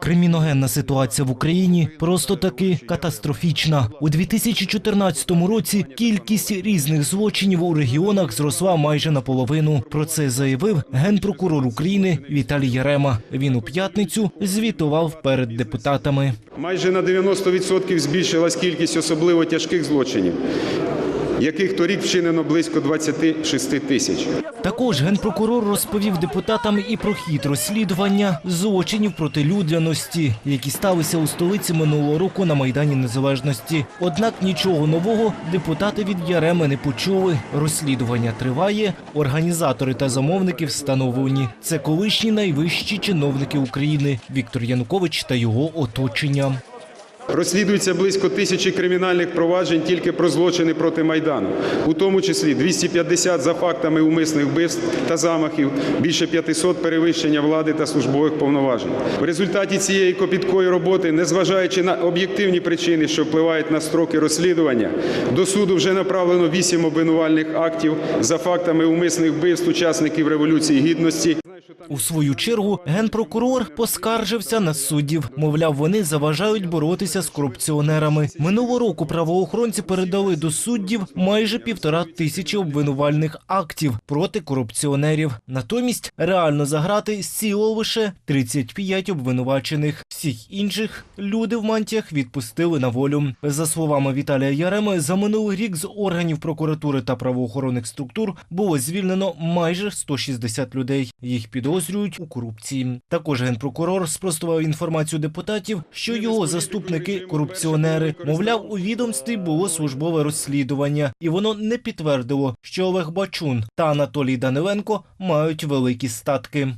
Криміногенна ситуація в Україні просто таки катастрофічна. У 2014 році кількість різних злочинів у регіонах зросла майже наполовину. Про це заявив генпрокурор України Віталій Ярема. Він у п'ятницю звітував перед депутатами. Майже на 90% збільшилась кількість особливо тяжких злочинів, яких торік вчинено близько 26 тисяч. Також генпрокурор розповів депутатам і про хід розслідування злочинів проти людяності, які сталися у столиці минулого року на майдані Незалежності. Однак нічого нового депутати від Яреми не почули. Розслідування триває. Організатори та замовники встановлені. Це колишні найвищі чиновники України Віктор Янукович та його оточення. Розслідується близько тисячі кримінальних проваджень тільки про злочини проти Майдану, у тому числі 250 за фактами умисних вбивств та замахів, більше 500 перевищення влади та службових повноважень. В результаті цієї копіткої роботи, незважаючи на об'єктивні причини, що впливають на строки розслідування, до суду вже направлено 8 обвинувальних актів за фактами умисних вбивств учасників Революції Гідності. У свою чергу генпрокурор поскаржився на суддів. Мовляв, вони заважають боротися з корупціонерами. Минулого року правоохоронці передали до суддів майже півтора тисячі обвинувальних актів проти корупціонерів. Натомість реально за грати сіло лише 35 обвинувачених. Всіх інших люди в мантіях відпустили на волю. За словами Віталія Яреми, за минулий рік з органів прокуратури та правоохоронних структур було звільнено майже 160 людей. Їх підозрюють у корупції. Також генпрокурор спростував інформацію депутатів, що його заступники корупціонери. Мовляв, у відомстві було службове розслідування, і воно не підтвердило, що Олег Бачун та Анатолій Даниленко мають великі статки.